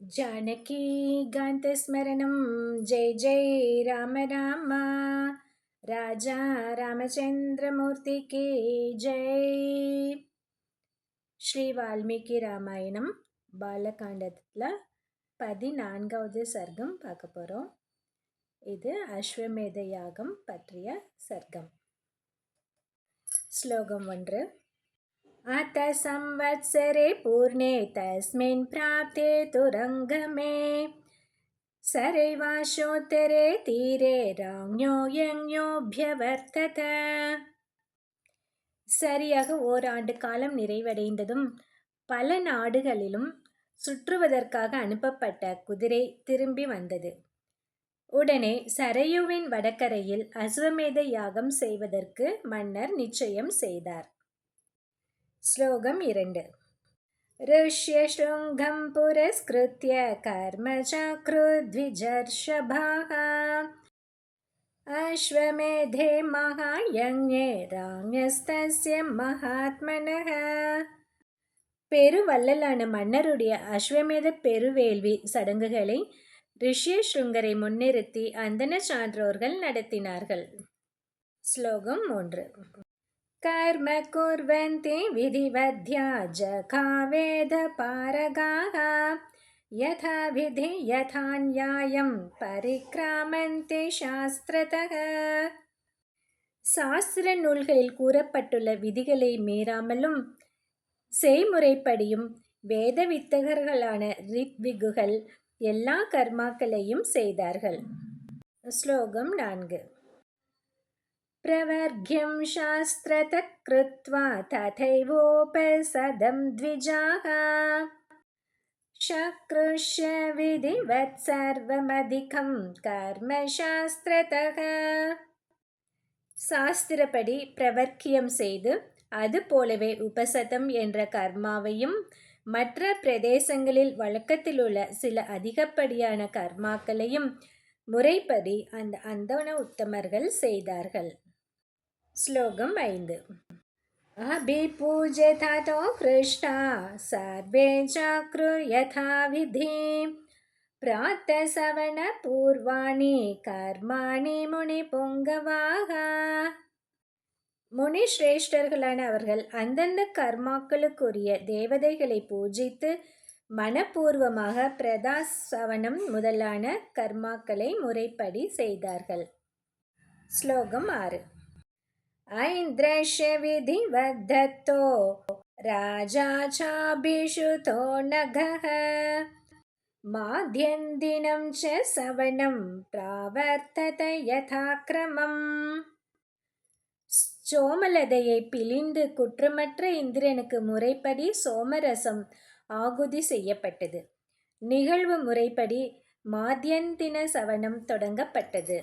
जानकीगान्तस्मरणं जय जय राम राम ராஜா ராமச்சந்திரமூர்த்திக்கு ஜெய் ஸ்ரீ வால்மீகி ராமாயணம் பாலகாண்டத்தில் பதினான்காவது சர்க்கம் பார்க்க போகிறோம் இது அஸ்வமேத யாகம் பற்றிய சர்க்கம் ஸ்லோகம் ஒன்று अथ संवत्सरे पूर्णे तस्मिन् प्राप्ते तुरङ्गमे सरैवाशोत्तरे तीरे राज्ञो यज्ञोऽभ्यवर्तत சரியாக ஓராண்டு காலம் நிறைவடைந்ததும் பல நாடுகளிலும் சுற்றுவதற்காக அனுப்பப்பட்ட குதிரை திரும்பி வந்தது உடனே சரையுவின் வடக்கரையில் அஸ்வமேத யாகம் செய்வதற்கு மன்னர் நிச்சயம் செய்தார் श्लोकम् इरण्ड् ऋष्यशृङ्गं पुरस्कृत्य कर्मचक्रुद्विजर्षभाः अश्वमेधे महायज्ञे ராணியஸ்தஸ்ய மகாத்மனக பெருவள்ளலான மன்னருடைய அஸ்வமேத பெருவேள்வி சடங்குகளை ரிஷ்யஸ்ருங்கரை முன்னிறுத்தி அந்தன சான்றோர்கள் நடத்தினார்கள் ஸ்லோகம் மூன்று कर्म कुर्वन्ति विधिवध्या जखावेदपारगाः यथा विधि यथा न्यायं परिक्रामन्ति शास्त्रतः சாஸ்திர நூல்களில் கூறப்பட்டுள்ள விதிகளை மீறாமலும் செய்முறைப்படியும் வேத வித்தகர்களான ரித்விகுகள் எல்லா கர்மாக்களையும் செய்தார்கள் ஸ்லோகம் நான்கு प्रवर्घ्यं शास्त्रतः कृत्वा तथैवोपसदं द्विजाः शकृष्य विधिवत् सर्वमधिकं கர்மசாஸ்திரதக சாஸ்திரப்படி பிரவர்க்கியம் செய்து அது போலவே உபசதம் என்ற கர்மாவையும் மற்ற பிரதேசங்களில் வழக்கத்திலுள்ள சில அதிகப்படியான கர்மாக்களையும் முறைப்படி அந்த அந்தவன உத்தமர்கள் செய்தார்கள் श्लोकम् ऐन्द् अभिपूज्यथतो हृष्टा सर्वे चक्रु यथाविधि प्रातसवनपूर्वाणि கர்மாணி முனி பொங்கவாக முனி சிரேஷ்டர்களான அவர்கள் அந்தந்த கர்மாக்களுக்குரிய தேவதைகளை பூஜித்து மனப்பூர்வமாக பிரதாசவனம் முதலான கர்மாக்களை முறைப்படி செய்தார்கள் ஸ்லோகம் ஆறு ऐन्द्रस्य विधिवद्धतो राजा चाभिषुतो नघः माध्यन्दिनं च सवनं प्रावर्तत யதாக்கிரமம் சோமலதையை பிழிந்து குற்றமற்ற இந்திரனுக்கு முறைப்படி சோமரசம் ஆகுதி செய்யப்பட்டது நிகழ்வு முறைப்படி மாத்தியந்தின சவனம் தொடங்கப்பட்டது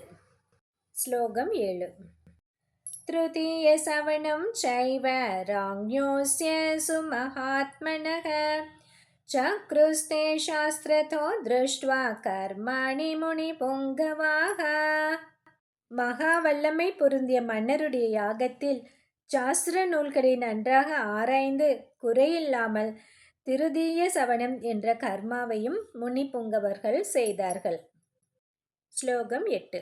ஸ்லோகம் ஏழு तृतीयसवनं चैव राज्ञोऽस्य सुमहात्मनः चक्रुस्ते शास्त्रतो दृष्ट्वा கர்மாணி முனி பொங்கவாக மகா வல்லமை பொருந்திய மன்னருடைய யாகத்தில் சாஸ்திர நூல்களை நன்றாக ஆராய்ந்து குறையில்லாமல் திருதீய சவனம் என்ற கர்மாவையும் முனி பொங்கவர்கள் செய்தார்கள் ஸ்லோகம் எட்டு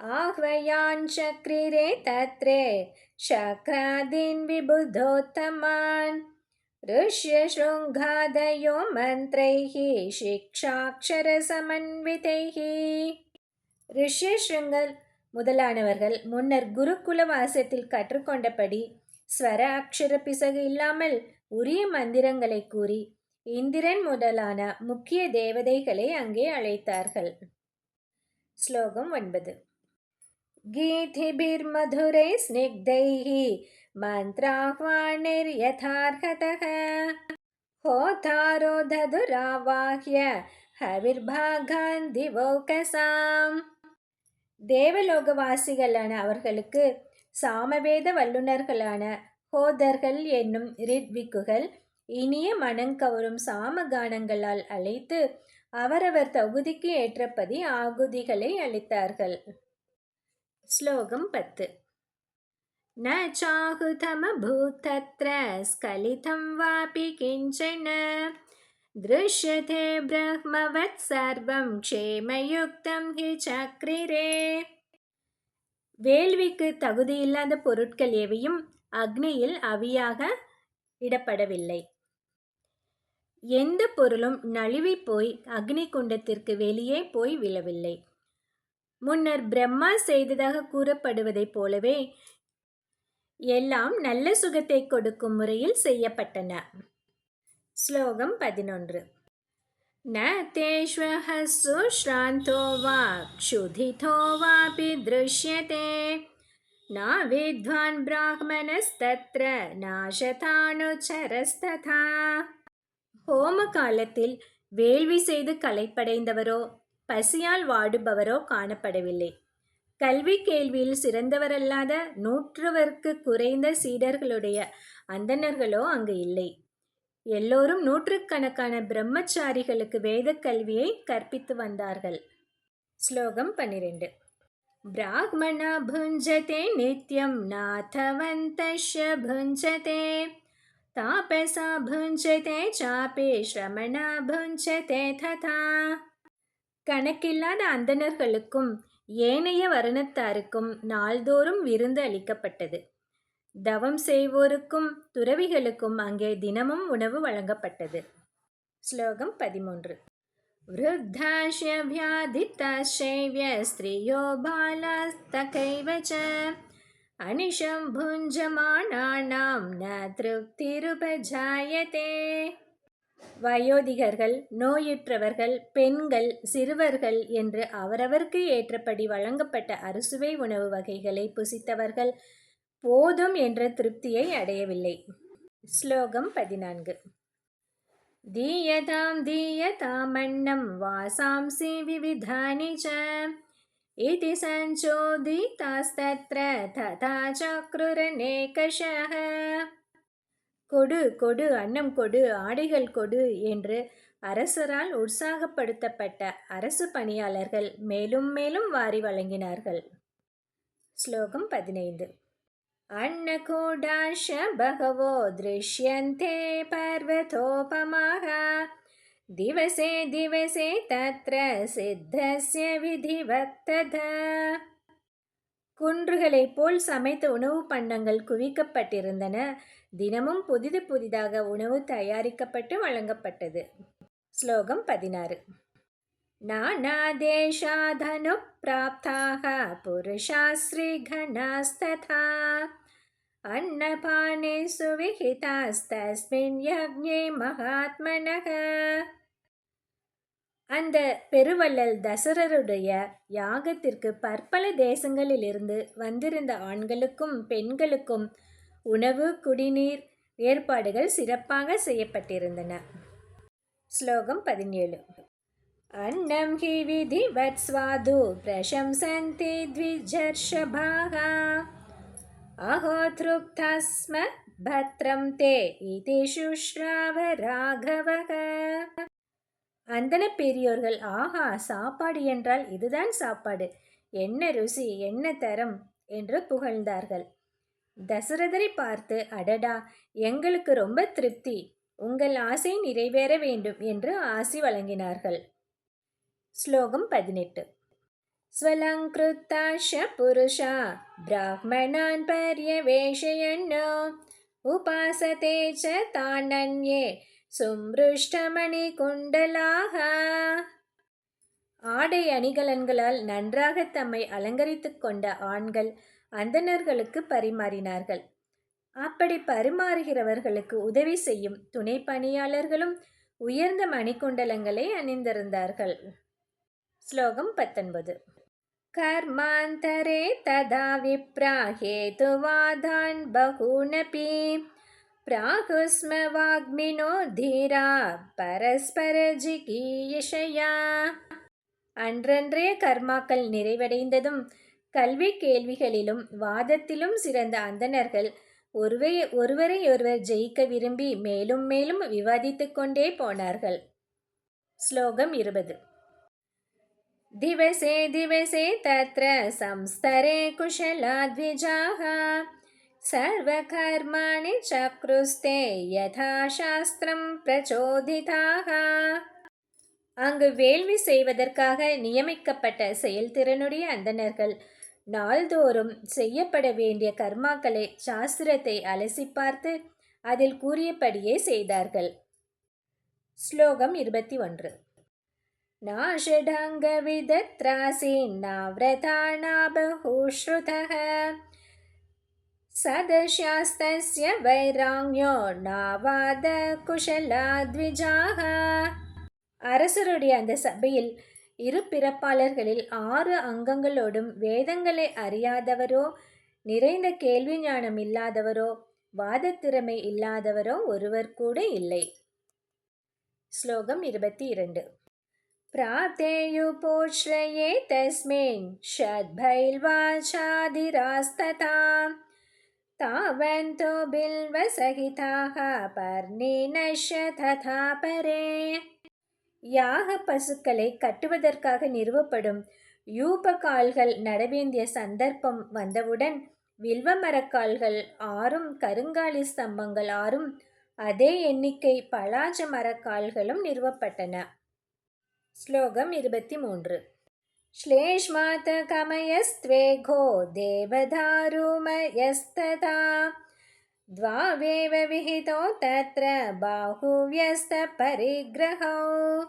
आह्वयाञ्चक्रिरे तत्रे शक्रादीन् विबुधोत्तमान् ऋष्यशृङ्गादयो मन्त्रैः शिक्षाक्षरसमन्वितैः ரிஷ்யஸ்ருங்கல் முதலானவர்கள் முன்னர் குருகுல வாசத்தில் கற்றுக்கொண்டபடி ஸ்வர அக்ஷர பிசகு இல்லாமல் உரிய மந்திரங்களை கூறி இந்திரன் முதலான முக்கிய தேவதைகளை அங்கே அழைத்தார்கள் ஸ்லோகம் ஒன்பது गीतिभिर्मधुरैः स्निग्धैः मन्त्राह्वानिर्यथार्हतः होतारो दधुरावाह्य ஹவிர்பாகான் திவோகசாம் தேவலோகவாசிகளான அவர்களுக்கு சாமவேத வல்லுநர்களான ஹோதர்கள் என்னும் ரித்விக்குகள் இனிய மனங்கவரும் சாமகானங்களால் அழைத்து அவரவர் தகுதிக்கு ஏற்றபடி ஆகுதிகளை அளித்தார்கள் श्लोकं पत् न चाहुतमभूतत्र स्खलितं वापि किञ्चन दृश्यते ब्रह्मवत् सर्वं क्षेमयुक्तं हि சக்ரிரே வேள்விக்கு தகுதியில்லாத பொருட்கள் எவையும் அக்னியில் அவியாக இடப்படவில்லை எந்த பொருளும் நழுவி போய் அக்னி குண்டத்திற்கு வெளியே போய் விழவில்லை முன்னர் பிரம்மா செய்ததாக கூறப்படுவதைப் போலவே எல்லாம் நல்ல சுகத்தை கொடுக்கும் முறையில் செய்யப்பட்டன ஸ்லோகம் பதினொன்று न तेष्वहस्सु श्रान्तो वा क्षुधितो वापि दृश्यते न विद्वान् ब्राह्मणस्तत्र நாசதானுச்சரஸ்ததா ஹோம காலத்தில் வேள்வி செய்து களைப்படைந்தவரோ பசியால் வாடுபவரோ காணப்படவில்லை. கல்வி கேள்வியில் சிறந்தவரல்லாத நூற்றுவருக்கு குறைந்த சீடர்களுடைய அந்தணர்களோ அங்கு இல்லை. எல்லோரும் நூற்றுக்கணக்கான பிரம்மச்சாரிகளுக்கு வேத கல்வியை கற்பித்து வந்தார்கள். ஸ்லோகம் பன்னிரெண்டு. பிராக்மண புஞ்சதே நித்யம் நாதவந்தஷ்ய புஞ்சதே. தாபசா புஞ்சதே சாபே ஸ்ரமணா புஞ்சதே ததா. கணக்கில்லாத அந்தணர்களுக்கும் ஏனைய வருணத்தாருக்கும் நாள்தோறும் விருந்து அளிக்கப்பட்டது தவம் செய்வோருக்கும் துறவிகளுக்கும் அங்கே தினமும் உணவு வழங்கப்பட்டது ஸ்லோகம் பதிமூன்று वृद्धाश्य व्याधिताशैव्य स्त्रियो बालास्तकैव च अनिशं भुञ्जमाणानां न திருப்திருபஜாயதே வயோதிகர்கள் நோயுற்றவர்கள் பெண்கள் சிறுவர்கள் என்று அவரவருக்கு ஏற்றபடி வழங்கப்பட்ட அறுசுவை உணவு வகைகளை புசித்தவர்கள் போதும் என்ற திருப்தியை அடையவில்லை ஸ்லோகம் பதினான்கு दीयतां दीयतामन्नं वासांसि विविधानि च इति सञ्चोदितास्तत्र तथा चक्रुरनेकशः கொடு கொடு அன்னம் கொடு ஆடைகள் கொடு என்று அரசரால் உற்சாகப்படுத்தப்பட்ட அரசு பணியாளர்கள் மேலும் மேலும் வாரி வழங்கினார்கள் ஸ்லோகம் பதினைந்து अन्नकूडाश बहवो दृश्यन्ते पर्वतोपमाः दिवसे दिवसे तत्र சித்தஸ்ய விதிவத்ததா குன்றுகளைப் போல் சமைத்த உணவு பண்டங்கள் குவிக்கப்பட்டிருந்தன தினமும் புதிது புதிதாக உணவு தயாரிக்கப்பட்டு வழங்கப்பட்டது ஸ்லோகம் பதினாறு नानादेशाधनुप्राप्ताः पुरुषाश्रीघनास्तथा अन्नपाने சுவிஹிதாஸ்தஸ்மின் யக்ஞே மகாத்மனக அந்த பெருவள்ளல் தசரருடைய யாகத்திற்கு பற்பல தேசங்களிலிருந்து வந்திருந்த ஆண்களுக்கும் பெண்களுக்கும் உணவு குடிநீர் ஏற்பாடுகள் சிறப்பாக செய்யப்பட்டிருந்தன ஸ்லோகம் பதினேழு अन्नं हि विधिवत्स्वादु प्रशंसन्ति द्विजर्षभाः अहो तृप्तः स्म भद्रं ते इति शुश्राव ராகவக அந்தன பெரியோர்கள் ஆஹா சாப்பாடு என்றால் இதுதான் சாப்பாடு என்ன ருசி என்ன தரம் என்று புகழ்ந்தார்கள் தசரதரை பார்த்து அடடா எங்களுக்கு ரொம்ப திருப்தி. உங்கள் ஆசை நிறைவேற வேண்டும் என்று ஆசி வழங்கினார்கள். ஸ்லோகம் பதினெட்டு. ஸ்வலங்கிருத்தாஷ புருஷா பிராமணான் பரிய பர்யவேஷயன் உபாசதே ச தானன்யே சும்ருஷ்டமணி குண்டலாக. ஆடை அணிகலன்களால் நன்றாக தம்மை அலங்கரித்து கொண்ட ஆண்கள் அந்தணர்களுக்கு பரிமாறினார்கள் அப்படி பரிமாறுகிறவர்களுக்கு உதவி செய்யும் துணை பணியாளர்களும் உயர்ந்த மணிக்குண்டலங்களை அணிந்திருந்தார்கள் श्लोकं पत्तन्पद् कर्मान्तरे तदा विप्रा हेतुवादान् बहूनपि प्राहुस्म वाग्मिनो धीरा பரஸ்பரஜிகீயஷயா அன்றன்றைய கர்மாக்கள் நிறைவடைந்ததும் கல்வி கேள்விகளிலும் வாதத்திலும் சிறந்த அந்தணர்கள் ஒருவை ஒருவரை ஒருவர் ஜெயிக்க விரும்பி மேலும் மேலும் விவாதித்து கொண்டே போனார்கள் ஸ்லோகம் இருபது दिवसे दिवसे तत्र संस्तरे कुशलाद्विजाः सर्वकर्माणि चक्रुस्ते यथा சாஸ்திரம் பிரச்சோதிதாக அங்கு வேள்வி செய்வதற்காக நியமிக்கப்பட்ட செயல்திறனுடைய அந்தணர்கள் நாள்தோறும் செய்யப்பட வேண்டிய கர்மாக்களை சாஸ்திரத்தை அலசி பார்த்து அதில் கூறியபடியே செய்தார்கள் ஸ்லோகம் இருபத்தி ஒன்று नाषडङ्गविदत्रासीन् नाव्रताणाबहुश्रुतः सदस्यास्तस्य वैराङ्यो नावाद குஷலா द्विजाः அரசருடைய அந்த சபையில் இரு பிறப்பாளர்களில் ஆறு அங்கங்களோடும் வேதங்களை அறியாதவரோ நிறைந்த கேள்வி ஞானம் இல்லாதவரோ வாதத்திறமை இல்லாதவரோ ஒருவர் கூட இல்லை ஸ்லோகம் இருபத்தி இரண்டு प्राप्तेयुपोश्रये तस्मिन् षड्भैल्वाचादिरास्तथा तावन्तो बिल्वसहिताः पर्णिनश्य तथा परे யாக பசுக்களை கட்டுவதற்காக நிறுவப்படும் யூப கால்கள் நடவேண்டிய சந்தர்ப்பம் வந்தவுடன் வில்வ மரக்கால்கள் ஆறும் கருங்காலி ஸ்தம்பங்கள் ஆறும் அதே எண்ணிக்கை பலாஜ மரக்கால்களும் நிறுவப்பட்டன ஸ்லோகம் இருபத்தி மூன்று श्लेष्मातकमयस्त्वेघो देवदारुमयस्तथा द्वावेव विहितो तत्र बाहुव्यस्तपरिग्रहौ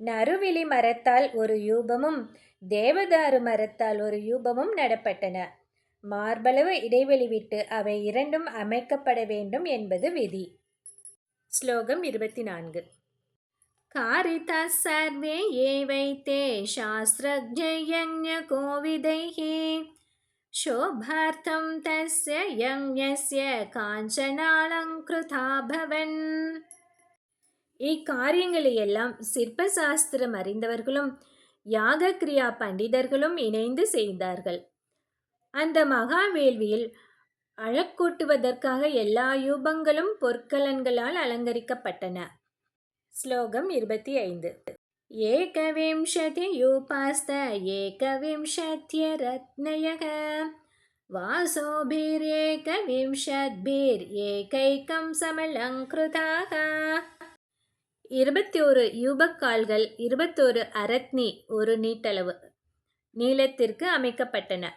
நறுவிழி மரத்தால் ஒரு யூபமும் தேவதாரு மரத்தால் ஒரு யூபமும் நடப்பட்டன மார்பளவு இடைவெளி விட்டு அவை இரண்டும் அமைக்கப்பட வேண்டும் என்பது விதி ஸ்லோகம் இருபத்தி நான்கு कारिताः सर्वे एवैते शास्त्रज्ञयज्ञकोविदैः शोभार्थं तस्य यज्ञस्य காஞ்சனாலங்கிருதாபவன் இக்காரியங்களை எல்லாம் சிற்ப சாஸ்திரம் அறிந்தவர்களும் யாக கிரியா பண்டிதர்களும் இணைந்து செய்தார்கள் அந்த மகா வேள்வியில் அழக்கூட்டுவதற்காக எல்லா யூபங்களும் பொற்கலன்களால் அலங்கரிக்கப்பட்டன ஸ்லோகம் இருபத்தி ஐந்து एकविंशतियूपास्त एकविंशत्यरत्नयः வாசோபிரேகவிம்சத்பிர் சமலங்கிருதாக இருபத்தி ஒரு யூபக்கால்கள் இருபத்தோரு அரத்னி ஒரு நீட்டளவு நீளத்திற்கு அமைக்கப்பட்டன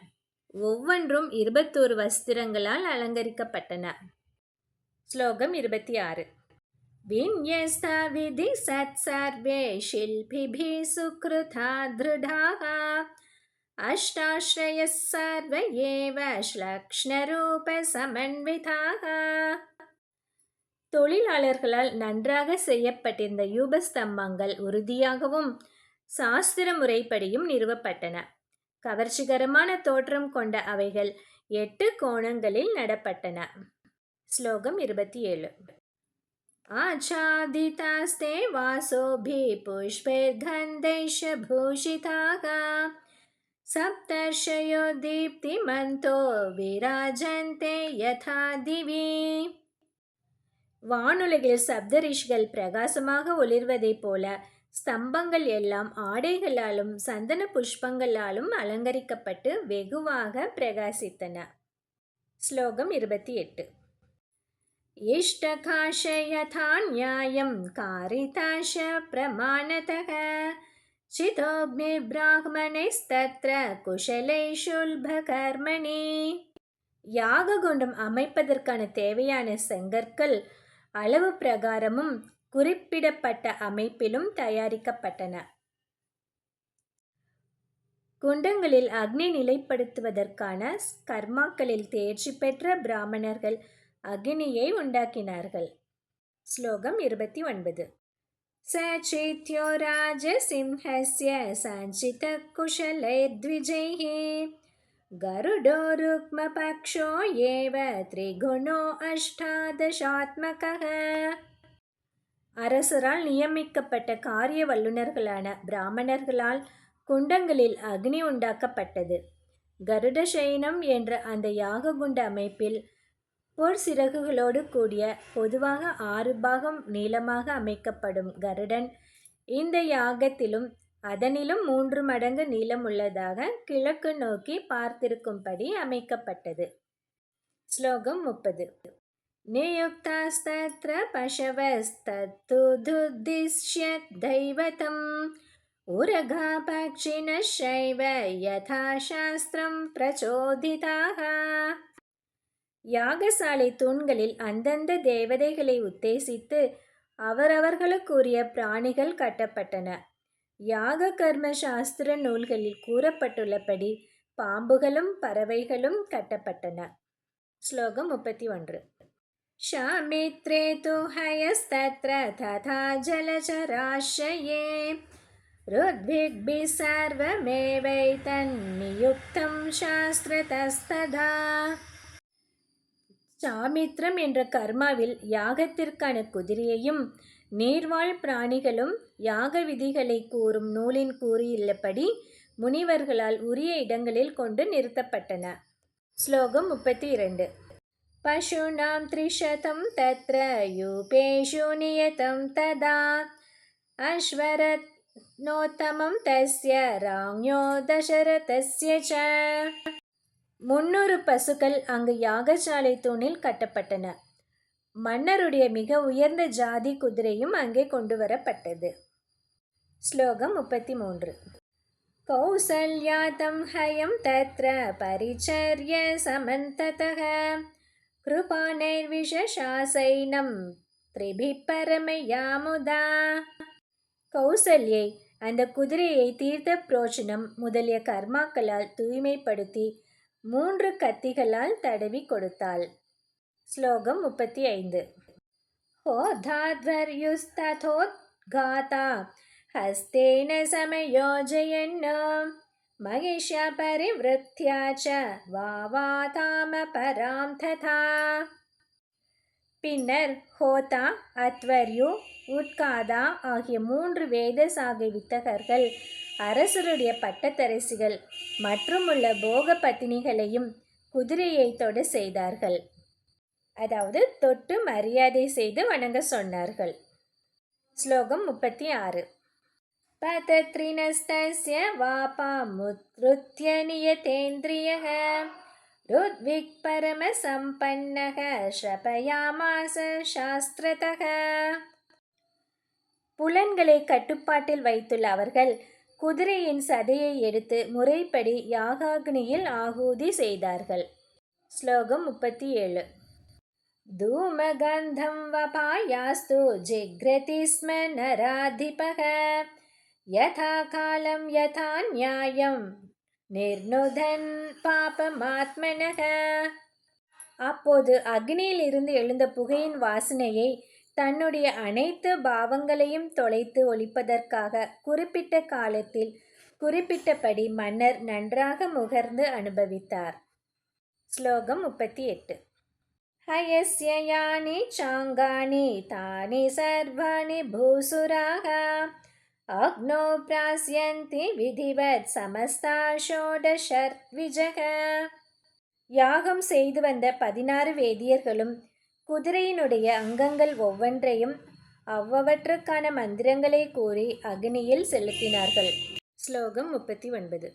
ஒவ்வொன்றும் இருபத்தோரு வஸ்திரங்களால் அலங்கரிக்கப்பட்டன ஸ்லோகம் இருபத்தி ஆறு विन्यस्तविधि सत्सर्वे शिल्पिभिः सुकृता दृढाः अष्टाश्रयः सर्व एव श्लक्ष्णरूपसमन्विताः தொழிலாளர்களால் நன்றாக செய்யப்பட்டிருந்த யூபஸ்தம்பங்கள் உறுதியாகவும் சாஸ்திர முறைப்படியும் நிறுவப்பட்டன கவர்ச்சிகரமான தோற்றம் கொண்ட அவைகள் எட்டு கோணங்களில் நடப்பட்டன ஸ்லோகம் இருபத்தி ஏழு आच्छादितास्ते वासोभिः पुष्पैर्गन्धैश्च भूषिताः सप्तर्षयो दीप्तिमन्तो विराजन्ते यथा दिवि வானுலகில் சப்தரிஷிகள் பிரகாசமாக ஒளிர்வதைப் போல ஸ்தம்பங்கள் எல்லாம் ஆடைகளாலும் சந்தன புஷ்பங்களாலும் அலங்கரிக்கப்பட்டு வெகுவாக பிரகாசித்தன ஸ்லோகம் இருபத்தி எட்டு इष्टकाश यथा न्यायं कारिताश प्रमाणतः चितोऽग्निब्राह्मणैस्तत्र குஷலை கர்மணி யாக குண்டம் அமைப்பதற்கான தேவையான செங்கற்கள் அளவு பிரகாரமும் குறிப்பிடப்பட்ட அமைப்பிலும் தயாரிக்கப்பட்டன குண்டங்களில் அக்னி நிலைப்படுத்துவதற்கான கர்மாக்களில் தேர்ச்சி பெற்ற பிராமணர்கள் அக்னியை உண்டாக்கினார்கள் ஸ்லோகம் இருபத்தி ஒன்பது सचेत्यो राजसिंहस्य सञ्चितकुशलैर्द्विजैः गरुडो रुक्मपक्षो एव त्रिगुणो अष्टादशात्मकः அரசரால் நியமிக்கப்பட்ட காரிய வல்லுநர்களான பிராமணர்களால் குண்டங்களில் அக்னி உண்டாக்கப்பட்டது கருட சைனம் என்ற அந்த யாக குண்ட அமைப்பில் பொற்சிறகுகளோடு கூடிய பொதுவாக ஆறு பாகம் நீளமாக அமைக்கப்படும் கருடன். இந்த யாகத்திலும் அதனிலும் மூன்று மடங்கு நீளம் உள்ளதாக கிழக்கு நோக்கி பார்த்திருக்கும்படி அமைக்கப்பட்டது. ஸ்லோகம் முப்பது. நியுக்தாஸ்தத்ர பசவஸ்தத்துதிஷ்யத் தைவதம் உரகாபக்ஷிண சைவ யதா சாஸ்திரம் பிரச்சோதிதாக. யாகசாலை தூண்களில் அந்தந்த தேவதைகளை உத்தேசித்து அவரவர்களுக்குரிய பிராணிகள் கட்டப்பட்டன. யாக கர்ம சாஸ்திர நூல்களில் கூறப்பட்டுள்ளபடி பாம்புகளும் பறவைகளும் கட்டப்பட்டன. ஸ்லோகம் முப்பத்தி ஒன்று. ஷாமித்ரே தோ ஹயஸ்தத்ர ததா ஜலச்சராஷயே ருத்பிக்பி சர்வமேவை தன்னியுக்தம் சாஸ்திரதஸ்ததா. சாமித்ரம் என்ற கர்மாவில் யாகத்திற்கான குதிரையையும் நீர்வாழ் பிராணிகளும் யாக விதிகளை கூறும் நூலின் கூறியுள்ளபடி முனிவர்களால் உரிய இடங்களில் கொண்டு நிறுத்தப்பட்டன. ஸ்லோகம் முப்பத்தி இரண்டு பசுனாம் த்ரிஷதம் தத்ர யூபேஷு நியதம் ததா அஸ்வரத்னோத்தமம் தஸ்ய ராங்யோ தசரதஸ்ய ச. முன்னூறு பசுக்கள் அங்கு யாகசாலை தூணில் கட்டப்பட்டன மன்னருடைய மிக உயர்ந்த ஜாதி குதிரையும் அங்கே கொண்டு வரப்பட்டது ஸ்லோகம் முப்பத்தி மூன்று कौसल्यातं हयं तत्र परिचर्य समन्ततः कृपानैर्विशशासैनं त्रिभिः परमया मुदा கௌசல்யை அந்த குதிரையை தீர்த்த புரோச்சனம் முதலிய கர்மாக்களால் தூய்மைப்படுத்தி மூன்று கத்திகளால் தடவி கொடுத்தாள் ஸ்லோகம் முப்பத்தி ஐந்து होधाध्वर्युस्तथोद्घाता हस्तेन समयोजयन् महिष्या परिवृत्या च वावातामपरां तथा பின்னர் ஹோதா அத்வர்யு உட்காதா ஆகிய மூன்று வேதசாகை வித்தகர்கள் அரசருடைய பட்டத்தரசிகள் மற்றுமுள்ள போக பத்தினிகளையும் குதிரையை தொட செய்தார்கள் அதாவது தொட்டு மரியாதை செய்து வணங்க சொன்னார்கள் ஸ்லோகம் முப்பத்தி ஆறு पतत्रिनस्तस्य वापामुत्कृत्य नियतेन्द्रियः ऋद्विक् परमसम्पन्नः शपयामास शास्त्रतः புலன்களை கட்டுப்பாட்டில் வைத்துள்ள அவர்கள் குதிரையின் சதையை எடுத்து முறைப்படி யாகாக்னியில் ஆகூதி செய்தார்கள் ஸ்லோகம் முப்பத்தி ஏழு धूमगन्धं वपायास्तु जिघ्रति स्म नराधिपः यथा कालं यथा न्यायं நிர்ணுதன் பாபமாத்மனக அப்போது அக்னியில் இருந்து எழுந்த புகையின் வாசனையை தன்னுடைய அனைத்து பாவங்களையும் தொலைத்து ஒழிப்பதற்காக குறிப்பிட்ட காலத்தில் குறிப்பிட்டபடி மன்னர் நன்றாக முகர்ந்து அனுபவித்தார். ஸ்லோகம் முப்பத்தி எட்டு. हयस्य यानि चाङ्गानि तानि பூசுராக. அக்னோ अग्नौ விதிவத் विधिवत् समस्ता षोडशर्विजः யாகம் செய்து வந்த பதினாறு வேதியர்களும் குதிரையினுடைய அங்கங்கள் ஒவ்வொன்றையும் அவ்வவற்றுக்கான மந்திரங்களை கூறி அக்னியில் செலுத்தினார்கள் ஸ்லோகம் முப்பத்தி ஒன்பது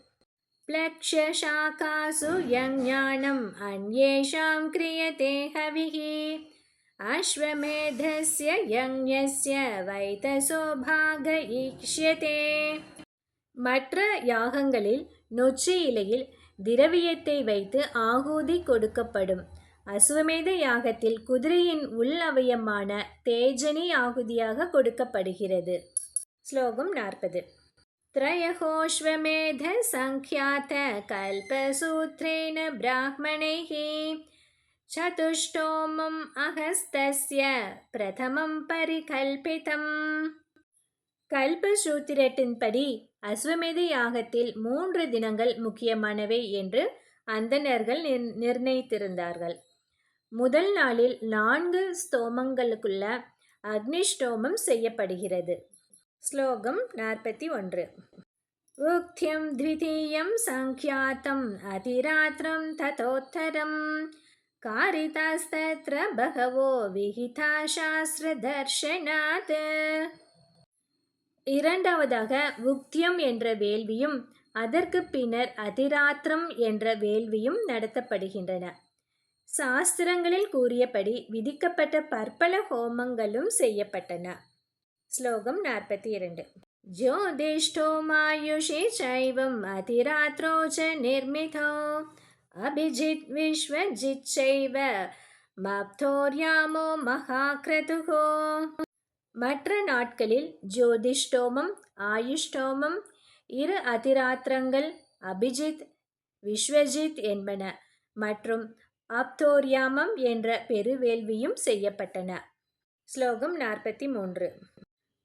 प्लक्ष्यशाखासु यज्ञानम् अन्येषां क्रियते हविः अश्वमेधस्य यज्ञस्य வைத்தசோ பாகயிஷ்யதே மற்ற யாகங்களில் நொச்சி இலையில் திரவியத்தை வைத்து ஆகூதி கொடுக்கப்படும் அசுவமேத யாகத்தில் குதிரையின் உள் அவயமான தேஜனி ஆகுதியாக கொடுக்கப்படுகிறது ஸ்லோகம் நாற்பது त्रयहोऽश्वमेधसङ्ख्यातकल्पसूत्रेण ब्राह्मणैः चतुष्टोमम् अहस्तस्य பிரதமம் பரிகல்பிதம் கல்பசூத்திரத்தின்படி அஸ்வமேத யாகத்தில் மூன்று தினங்கள் முக்கியமானவை என்று அந்தணர்கள் நிர்ணயித்திருந்தார்கள் முதல் நாளில் நான்கு ஸ்தோமங்களுக்குள்ள அக்னிஷ்டோமம் செய்யப்படுகிறது. ஸ்லோகம் நாற்பத்தி ஒன்று. ஊக்தியம் த்விதீயம் சங்கியாத்தம் அதிராத்திரம் ததோத்தரம் காரிதாஸ்தத்ர பகவோ விஹிதா சாஸ்திர தர்ஷனாத். இரண்டாவதாக உக்தியம் என்ற வேள்வியும் அதற்கு பின்னர் அதிராத்திரம் என்ற வேள்வியும் நடத்தப்படுகின்றன. சாஸ்திரங்களில் கூறியபடி விதிக்கப்பட்ட பற்பல ஹோமங்களும் செய்யப்பட்டன ஸ்லோகம் நாற்பத்தி இரண்டு ज्योतिष्ठोमायुषि चैवम् अतिरात्रो च निर्मितो अभिजित् विश्वजित् चैव மப்தோர்யாமோ மகாக்ரதுகோ மற்ற நாட்களில் ஜோதிஷ்டோமம் ஆயுஷ்டோமம் இரு அதிராத்திரங்கள் அபிஜித் விஸ்வஜித் என்பன மற்றும் அப்தோர்யாமம் என்ற பெருவேள்வியும் செய்யப்பட்டன ஸ்லோகம் நாற்பத்தி மூன்று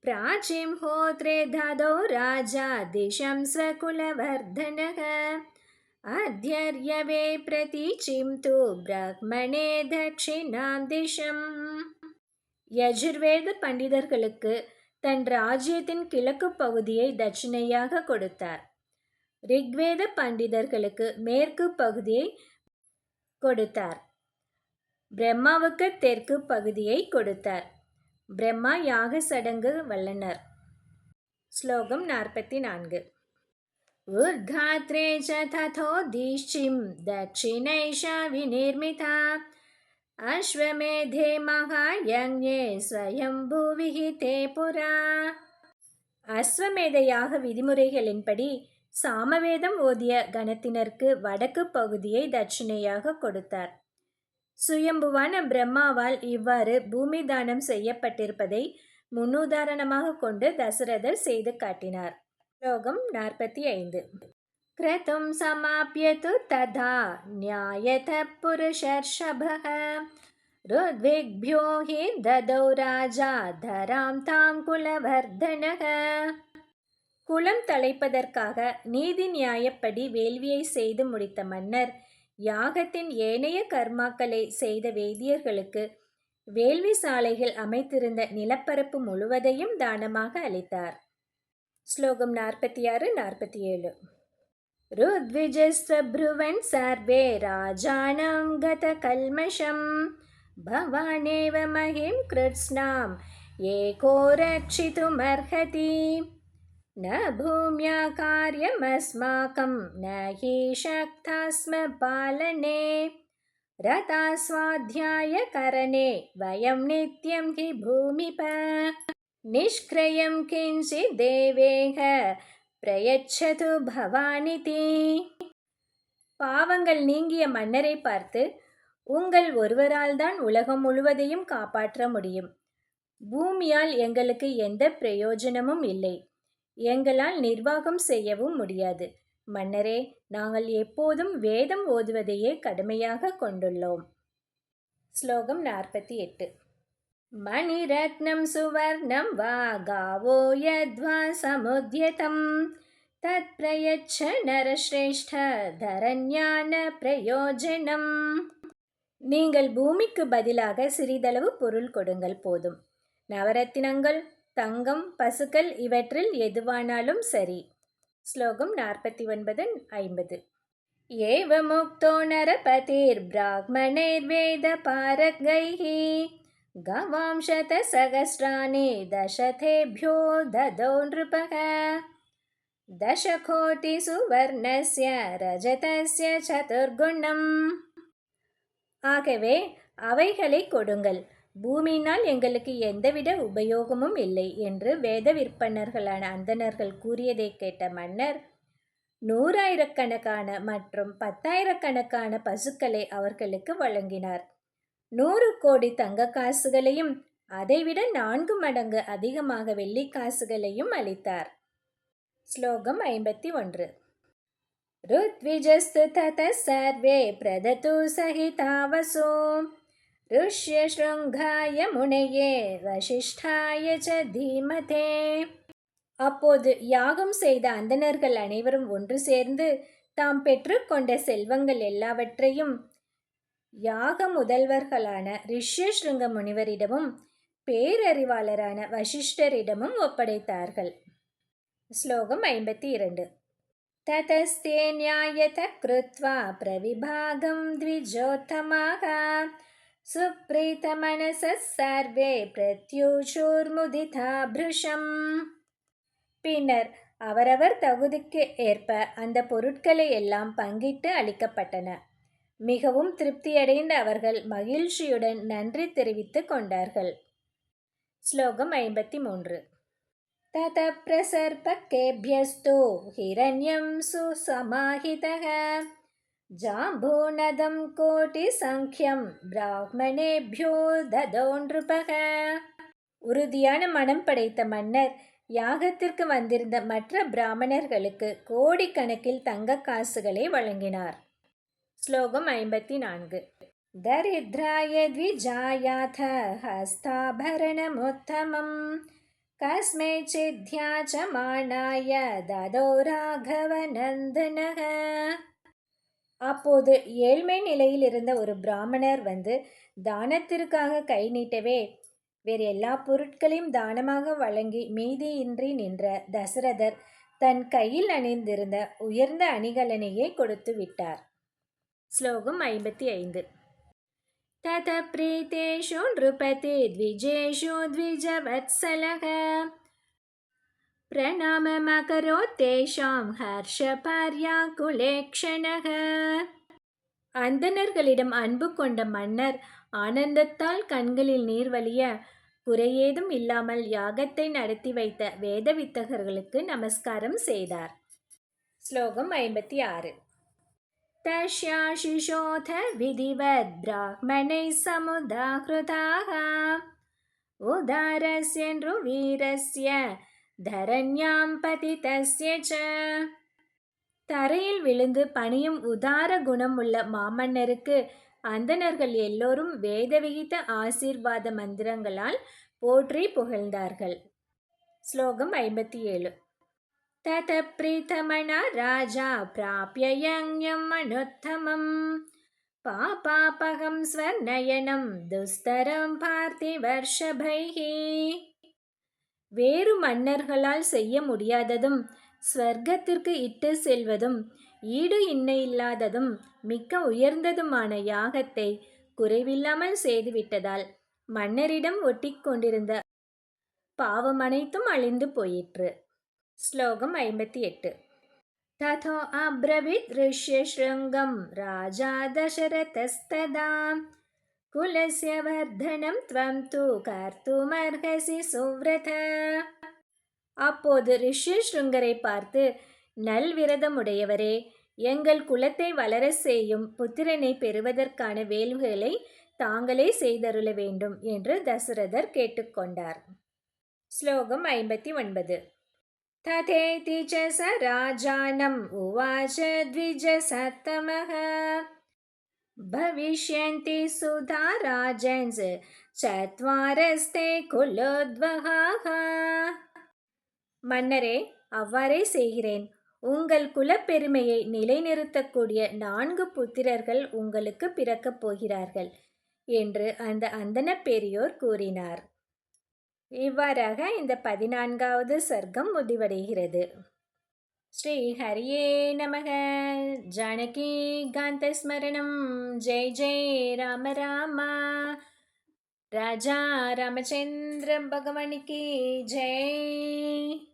प्राचीं होत्रे ददौ राजा दिशं स्वकुलवर्धनः अध्यर्यवे प्रतीचिं तु ब्राह्मणे दक्षिणां दिशम् யஜுர்வேத பண்டிதர்களுக்கு தன் ராஜ்யத்தின் கிழக்கு பகுதியை தட்சிணையாக கொடுத்தார் ரிக்வேத பண்டிதர்களுக்கு மேற்கு பகுதியை கொடுத்தார் பிரம்மாவுக்கு தெற்கு பகுதியை கொடுத்தார் பிரம்மா யாக சடங்கு வல்லனர் ஸ்லோகம் நாற்பத்தி நான்கு उद्घात्रे च तथोद्दिश्चिं दक्षिणैषा विनिर्मिता अश्वमेधे महायज्ञे स्वयम्भुविहिते पुरा அஸ்வமேதையாக விதிமுறைகளின்படி சாமவேதம் ஓதிய கணத்தினருக்கு வடக்கு பகுதியை தட்சிணையாக கொடுத்தார். சுயம்புவான பிரம்மாவால் இவ்வாறு பூமி தானம் செய்யப்பட்டிருப்பதை முன்னுதாரணமாக கொண்டு தசரதர் செய்து காட்டினார். ஸ்லோகம் நாற்பத்தி ஐந்து क्रतुं समाप्यतु ததா நியாயத पुरुषर्षभः ऋद्विग्भ्यो हि ददौ राजा धरां तां कुलवर्धनः குலம் தலைப்பதற்காக நீதி நியாயப்படி வேள்வியை செய்து முடித்த மன்னர் யாகத்தின் ஏனைய கர்மாக்களை செய்த வேதியர்களுக்கு வேள்வி சாலைகள் அமைத்திருந்த நிலப்பரப்பு முழுவதையும் தானமாக அளித்தார். ஸ்லோகம் நாற்பத்தி ஆறு நாற்பத்தி ஏழு. ருத்விஜஸ்வப்ருவன் சர்வே ராஜானாம் கத கல்மஷம். பவானேவ மகிம் கிருத்ஸ்னாம். ஏகோ ரட்சிதுமர்ஹதி न भूम्या कार्यमस्माकं न हि शक्ता स्म पालने रतास्वाध्यायकरणे वयं नित्यं हि भूमिप निष्क्रियं किञ्चिदेवेह பிரயச்சது பவானிதி பாவங்கள் நீங்கிய மன்னரை பார்த்து உங்கள் ஒருவரால் தான் உலகம் முழுவதையும் காப்பாற்ற முடியும் பூமியால் எங்களுக்கு எந்த பிரயோஜனமும் இல்லை எங்களால் நிர்வாகம் செய்யவும் முடியாது. மன்னரே நாங்கள் எப்போதும் வேதம் ஓதுவதையே கடமையாக கொண்டுள்ளோம். ஸ்லோகம் நாற்பத்தி எட்டு மணிரத்னம் சுவர்ணம் வா காவோ யத்வா சமுத்யதம். தத் பிரயச்ச நரஸ்ரேஷ்ட தரஞான பிரயோஜனம் நீங்கள் பூமிக்கு பதிலாக சிறிதளவு பொருள் கொடுங்கள் போதும். நவரத்தினங்கள் தங்கம் பசுக்கள் இவற்றில் எதுவானாலும் சரி ஸ்லோகம் நாற்பத்தி ஒன்பது ஐம்பது ஏவ முக்தோ நரபதிர் பிராக்மணேர்வேத பாரகைः गवां शतसहस्राणि दशथेभ्यो ददौ नृपः दशकोटिसुवर्णस्य रजतस्य சதுர்குணம் ஆகவே அவைகளை கொடுங்கள் பூமியினால் எங்களுக்கு எந்தவித உபயோகமும் இல்லை என்று வேத விற்பனர்களான அந்தணர்கள் கூறியதை கேட்ட மன்னர் நூறாயிரக்கணக்கான மற்றும் பத்தாயிரக்கணக்கான பசுக்களை அவர்களுக்கு வழங்கினார். நூறு கோடி தங்க காசுகளையும் அதைவிட நான்கு மடங்கு அதிகமாக வெள்ளி காசுகளையும் அளித்தார். ஸ்லோகம் ஐம்பத்தி ஒன்று. ருத்விஜஸ்து தத சர்வே பிரதது சகிதாவசோ. ருஷ்யசృங்காய முனையே வசிஷ்டாய ச தீமதே அப்போது யாகம் செய்த அந்தனர்கள் அனைவரும் ஒன்று சேர்ந்து தாம் பெற்றுக்கொண்ட செல்வங்கள் எல்லாவற்றையும் யாக முதல்வர்களான ரிஷ்யஸ்ருங்க முனிவரிடமும் பேரறிவாளரான வசிஷ்டரிடமும் ஒப்படைத்தார்கள். ஸ்லோகம் ஐம்பத்தி இரண்டு ததஸ்தே நியாயத கிருத்வா பிரவிபாகம் த்விஜோத்தமாக. சுப்ரீதமனசः சர்வே பிரத்யூஷூர்முதிதா பிருஷம் பின்னர் அவரவர் தகுதிக்கு ஏற்ப அந்த பொருட்களை எல்லாம் பங்கிட்டு அளிக்கப்பட்டன மிகவும் திருப்தியடைந்த அவர்கள் மகிழ்ச்சியுடன் நன்றி தெரிவித்துக் கொண்டார்கள் ஸ்லோகம் ஐம்பத்தி மூன்று तत प्रसर्पकेभ्यस्तु हिरण्यं सुसमाहितः जाम्बूनदं कोटिसङ्ख्यं பிராமணேபியோ ததோ நிருபக உறுதியான மனம் படைத்த மன்னர் யாகத்திற்கு வந்திருந்த மற்ற பிராமணர்களுக்கு கோடிக்கணக்கில் தங்க காசுகளை வழங்கினார் ஸ்லோகம் ஐம்பத்தி நான்கு தரித்ராய த்விஜாயாத ஹஸ்தாபரணமுத்தமம் கஸ்மைச்சித்யாச்சமானாய ததோ ராகவநந்தனக அப்போது ஏழ்மை நிலையில் இருந்த ஒரு பிராமணர் வந்து தானத்திற்காக கை நீட்டவே வேறு எல்லா பொருட்களையும் தானமாக வழங்கி மீதியின்றி நின்ற தசரதர் தன் கையில் அணிந்திருந்த உயர்ந்த அணிகலனையே கொடுத்து விட்டார் ஸ்லோகம் ஐம்பத்தி ஐந்து तत प्रीतेषु नृपति द्विजेषु द्विजवत्सलः பிரணாமமகரோத்தேஷாம் ஹர்ஷபார்யாக்குலே க்ஷணக அந்தணர்களிடம் அன்பு கொண்ட மன்னர் ஆனந்தத்தால் கண்களில் நீர்வழிய குறையேதும் இல்லாமல் யாகத்தை நடத்தி வைத்த வேதவித்தகர்களுக்கு நமஸ்காரம் செய்தார். ஸ்லோகம் ஐம்பத்தி ஆறு. தஷ்யாஷிஷோத விதிவத் பிராமணை சமுதாகிருதாக உதாரஸ்யன்று வீரஸ்ய தரண்யாம் பதிதஸ்ய தரையில் விழுந்து பணியும் உதார குணம் உள்ள மாமன்னருக்கு அந்தனர்கள் எல்லோரும் வேதவிகித ஆசீர்வாத மந்திரங்களால் போற்றி புகழ்ந்தார்கள். ஸ்லோகம் ஐம்பத்தி ஏழு தத பிரீதமண ராஜா பிராபிய யங்யம் மனுத்தமம். பாபாபகம் ஸ்வர்ணயனம் துஸ்தரம் பார்த்தி வர்ஷபைகி வேறு மன்னர்களால் செய்ய முடியாததும் ஸ்வர்க்கத்திற்கு இட்டு செல்வதும் ஈடு இன்னையில்லாததும் மிக்க உயர்ந்ததுமான யாகத்தை குறைவில்லாமல் செய்துவிட்டதால் மன்னரிடம் ஒட்டி கொண்டிருந்த பாவம் அனைத்தும் அழிந்து போயிற்று श्लोकम् ऐम्पति एट् तथो अब्रवीत् ऋष्यशृङ्गं राजा दशरथस्तदा कुलस्य वर्धनं त्वं तु कर्तुमर्हसि सुव्रत அப்போது ரிஷ்யஸ்ருங்கரை பார்த்து நல்விரதமுடையவரே எங்கள் குலத்தை வளர செய்யும் புத்திரனை பெறுவதற்கான வேள்விகளை தாங்களே செய்தருள வேண்டும் என்று தசரதர் கேட்டுக்கொண்டார் ஸ்லோகம் ஐம்பத்தி ஒன்பது तथेति च स राजानम् उवाच द्विजसत्तमः भविष्यन्ति सुधा राजन्स् चत्वारस्ते कुलोद्वहाः மன்னரே அவ்வாறே செய்கிறேன் உங்கள் குலப்பெருமையை நிலைநிறுத்தக்கூடிய நான்கு புத்திரர்கள் உங்களுக்கு பிறக்கப் போகிறார்கள் என்று அந்த அந்தன பெரியோர் கூறினார் இவ்வாறாக இந்த பதினான்காவது சர்க்கம் முடிவடைகிறது ஸ்ரீ ஹரியே நமக. ஜானகி காந்தஸ்மரணம். ஜெய் ஜெய் ராம ராமா. ராஜா ராமச்சந்திர பகவானுக்கு ஜெய்.